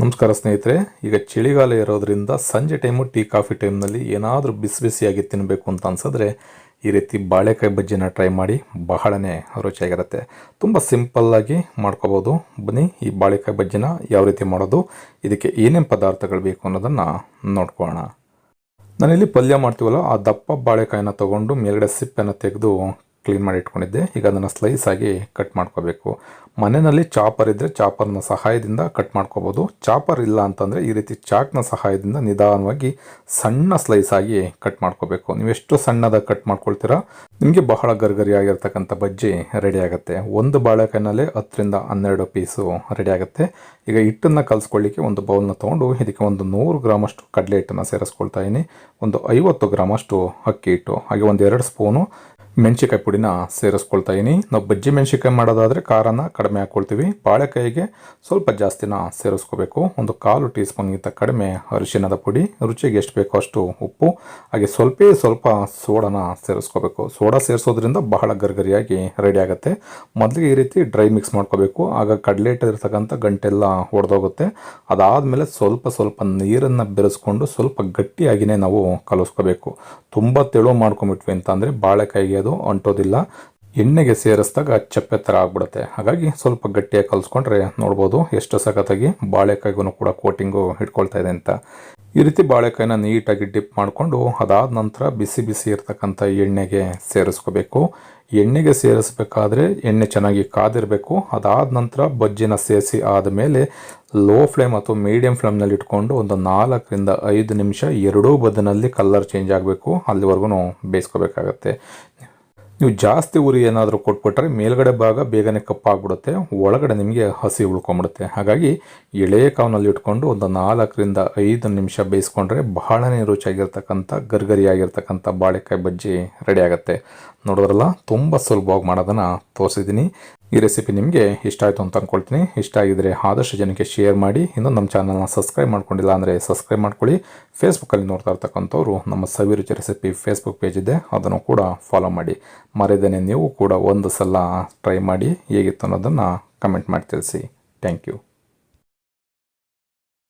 ನಮಸ್ಕಾರ ಸ್ನೇಹಿತರೆ, ಈಗ ಚಳಿಗಾಲ ಇರೋದರಿಂದ ಸಂಜೆ ಟೈಮು ಟೀ ಕಾಫಿ ಟೈಮ್ನಲ್ಲಿ ಏನಾದರೂ ಬಿಸಿ ಬಿಸಿಯಾಗಿ ತಿನ್ನಬೇಕು ಅಂತ ಅನ್ಸಿದ್ರೆ ಈ ರೀತಿ ಬಾಳೆಕಾಯಿ ಬಜ್ಜಿನ ಟ್ರೈ ಮಾಡಿ ಬಹಳನೇ ರುಚಿಯಾಗಿರುತ್ತೆ. ತುಂಬ ಸಿಂಪಲ್ಲಾಗಿ ಮಾಡ್ಕೋಬೋದು. ಬನ್ನಿ, ಈ ಬಾಳೆಕಾಯಿ ಬಜ್ಜಿನ ಯಾವ ರೀತಿ ಮಾಡೋದು, ಇದಕ್ಕೆ ಏನೇನು ಪದಾರ್ಥಗಳು ಬೇಕು ಅನ್ನೋದನ್ನು ನೋಡ್ಕೊಳ್ಳೋಣ. ನಾನಿಲ್ಲಿ ಪಲ್ಯ ಮಾಡ್ತೀವಲ್ಲ, ಆ ದಪ್ಪ ಬಾಳೆಕಾಯಿನ ತೊಗೊಂಡು ಮೇಲ್ಗಡೆ ಸಿಪ್ಪೆನ ತೆಗೆದು ಕ್ಲೀನ್ ಮಾಡಿ ಇಟ್ಕೊಂಡಿದ್ದೆ. ಈಗ ಅದನ್ನು ಸ್ಲೈಸ್ ಆಗಿ ಕಟ್ ಮಾಡ್ಕೋಬೇಕು. ಮನೆಯಲ್ಲಿ ಚಾಪರ್ ಇದ್ದರೆ ಚಾಪರ್ನ ಸಹಾಯದಿಂದ ಕಟ್ ಮಾಡ್ಕೋಬೋದು. ಚಾಪರ್ ಇಲ್ಲ ಅಂತಂದರೆ ಈ ರೀತಿ ಚಾಕ್ನ ಸಹಾಯದಿಂದ ನಿಧಾನವಾಗಿ ಸಣ್ಣ ಸ್ಲೈಸ್ ಆಗಿ ಕಟ್ ಮಾಡ್ಕೋಬೇಕು. ನೀವು ಎಷ್ಟು ಸಣ್ಣದಾಗಿ ಕಟ್ ಮಾಡ್ಕೊಳ್ತೀರಾ? ನಿಮಗೆ ಬಹಳ ಗರ್ಗರಿ ಆಗಿರ್ತಕ್ಕಂಥ ಬಜ್ಜಿ ರೆಡಿ ಆಗುತ್ತೆ. ಒಂದು ಬಾಳೆಕಾಯಿನಲ್ಲೇ ಹತ್ತರಿಂದ ಹನ್ನೆರಡು ಪೀಸು ರೆಡಿ ಆಗುತ್ತೆ. ಈಗ ಹಿಟ್ಟನ್ನು ಕಲಿಸ್ಕೊಳ್ಳಿಕ್ಕೆ ಒಂದು ಬೌಲ್ನ ತೊಗೊಂಡು ಇದಕ್ಕೆ ಒಂದು ನೂರು ಗ್ರಾಮಷ್ಟು ಕಡಲೆ ಹಿಟ್ಟನ್ನು ಸೇರಿಸ್ಕೊಳ್ತಾ ಇದ್ದೀನಿ ಒಂದು ಐವತ್ತು ಗ್ರಾಮಷ್ಟು ಅಕ್ಕಿ ಹಿಟ್ಟು, ಹಾಗೆ ಒಂದು ಎರಡು ಸ್ಪೂನು ಮೆಣಸಿಕಾಯಿ ಪುಡಿನ ಸೇರಿಸ್ಕೊಳ್ತಾ ಇದ್ದೀನಿ ನಾವು ಬಜ್ಜಿ ಮೆಣಸಿಕಾಯಿ ಮಾಡೋದಾದರೆ ಖಾರನ ಕಡಿಮೆ ಹಾಕ್ಕೊಳ್ತೀವಿ ಬಾಳೆಕಾಯಿಗೆ ಸ್ವಲ್ಪ ಜಾಸ್ತಿನ ಸೇರಿಸ್ಕೋಬೇಕು. ಒಂದು ಕಾಲು ಟೀ ಸ್ಪೂನ್ಗಿಂತ ಕಡಿಮೆ ಅರಿಶಿನದ ಪುಡಿ. ರುಚಿಗೆ ಎಷ್ಟು ಬೇಕೋ ಅಷ್ಟು ಉಪ್ಪು. ಹಾಗೆ ಸ್ವಲ್ಪ ಸ್ವಲ್ಪ ಸೋಡಾನ ಸೇರಿಸ್ಕೋಬೇಕು. ಸೋಡಾ ಸೇರಿಸೋದ್ರಿಂದ ಬಹಳ ಗರ್ಗರಿಯಾಗಿ ರೆಡಿ ಆಗುತ್ತೆ. ಮೊದಲಿಗೆ ಈ ರೀತಿ ಡ್ರೈ ಮಿಕ್ಸ್ ಮಾಡ್ಕೋಬೇಕು. ಆಗ ಕಡಲೆ ಇಟ್ಟಿರ್ತಕ್ಕಂಥ ಗಂಟೆಲ್ಲ ಒಡೆದೋಗುತ್ತೆ. ಅದಾದಮೇಲೆ ಸ್ವಲ್ಪ ಸ್ವಲ್ಪ ನೀರನ್ನು ಬೆರೆಸ್ಕೊಂಡು ಸ್ವಲ್ಪ ಗಟ್ಟಿಯಾಗಿಯೇ ನಾವು ಕಲಿಸ್ಕೋಬೇಕು. ತುಂಬ ತೆಳು ಮಾಡ್ಕೊಂಬಿಟ್ವಿ ಅಂತ ಅಂದರೆ ಬಾಳೆಕಾಯಿಗೆ ಅದು ಅಂಟೋದಿಲ್ಲ. ಎಣ್ಣೆಗೆ ಸೇರಿಸಿದಾಗ ಚಪ್ಪೆ ಥರ ಆಗ್ಬಿಡುತ್ತೆ. ಹಾಗಾಗಿ ಸ್ವಲ್ಪ ಗಟ್ಟಿಯಾಗಿ ಕಲಿಸ್ಕೊಂಡ್ರೆ ನೋಡ್ಬೋದು ಎಷ್ಟು ಸಖತ್ತಾಗಿ ಬಾಳೆಕಾಯಿಗೂ ಕೂಡ ಕೋಟಿಂಗು ಇಟ್ಕೊಳ್ತಾ ಇದೆ ಅಂತ. ಈ ರೀತಿ ಬಾಳೆಕಾಯಿನ ನೀಟಾಗಿ ಡಿಪ್ ಮಾಡಿಕೊಂಡು ಅದಾದ ನಂತರ ಬಿಸಿ ಬಿಸಿ ಇರ್ತಕ್ಕಂಥ ಎಣ್ಣೆಗೆ ಸೇರಿಸ್ಕೋಬೇಕು. ಎಣ್ಣೆಗೆ ಸೇರಿಸ್ಬೇಕಾದ್ರೆ ಎಣ್ಣೆ ಚೆನ್ನಾಗಿ ಕಾದಿರಬೇಕು. ಅದಾದ ನಂತರ ಬಜ್ಜಿನ ಸೇರಿಸಿ ಆದಮೇಲೆ ಲೋ ಫ್ಲೇಮ್ ಅಥವಾ ಮೀಡಿಯಂ ಫ್ಲೇಮ್ನಲ್ಲಿ ಇಟ್ಕೊಂಡು ಒಂದು ನಾಲ್ಕರಿಂದ ಐದು ನಿಮಿಷ ಎರಡೂ ಬದನಲ್ಲಿ ಕಲರ್ ಚೇಂಜ್ ಆಗಬೇಕು. ಅಲ್ಲಿವರೆಗೂ ಬೇಯಿಸ್ಕೋಬೇಕಾಗತ್ತೆ. ನೀವು ಜಾಸ್ತಿ ಉರಿ ಏನಾದರೂ ಕೊಟ್ಬಿಟ್ರೆ ಮೇಲ್ಗಡೆ ಭಾಗ ಬೇಗನೆ ಕಪ್ಪಾಗ್ಬಿಡುತ್ತೆ, ಒಳಗಡೆ ನಿಮಗೆ ಹಸಿ ಉಳ್ಕೊಂಬಿಡುತ್ತೆ. ಹಾಗಾಗಿ ಎಳೆ ಕಾವ್ನಲ್ಲಿ ಇಟ್ಕೊಂಡು ಒಂದು ನಾಲ್ಕರಿಂದ ಐದು ನಿಮಿಷ ಬೇಯಿಸ್ಕೊಂಡ್ರೆ ಬಹಳನೇ ರುಚಿಯಾಗಿರ್ತಕ್ಕಂಥ, ಗರ್ಗರಿಯಾಗಿರ್ತಕ್ಕಂಥ ಬಾಳೆಕಾಯಿ ಬಜ್ಜಿ ರೆಡಿ ಆಗುತ್ತೆ. ನೋಡಿದ್ರಲ್ಲ, ತುಂಬ ಸುಲಭವಾಗಿ ಮಾಡೋದನ್ನು ತೋರಿಸಿದ್ದೀನಿ. ಈ ರೆಸಿಪಿ ನಿಮಗೆ ಇಷ್ಟ ಆಯಿತು ಅಂತ ಅಂದ್ಕೊಳ್ತೀನಿ ಇಷ್ಟ ಆಗಿದ್ರೆ ಆದಷ್ಟು ಜನಕ್ಕೆ ಶೇರ್ ಮಾಡಿ. ಇನ್ನೂ ನಮ್ಮ ಚಾನಲ್ನ ಸಬ್ಸ್ಕ್ರೈಬ್ ಮಾಡ್ಕೊಂಡಿಲ್ಲ ಅಂದರೆ ಸಬ್ಸ್ಕ್ರೈಬ್ ಮಾಡ್ಕೊಳ್ಳಿ. ಫೇಸ್ಬುಕ್ಕಲ್ಲಿ ನೋಡ್ತಾ ಇರ್ತಕ್ಕಂಥವ್ರು ನಮ್ಮ ಸವಿರುಚಿ ರೆಸಿಪಿ ಫೇಸ್ಬುಕ್ ಪೇಜ್ ಇದೆ. ಅದನ್ನು ಕೂಡ ಫಾಲೋ ಮಾಡಿ. ಮರೆದೇನೆ ನೀವು ಕೂಡ ಒಂದು ಸಲ ಟ್ರೈ ಮಾಡಿ. ಹೇಗಿತ್ತು ಅನ್ನೋದನ್ನು ಕಮೆಂಟ್ ಮಾಡಿ ತಿಳಿಸಿ. Thank you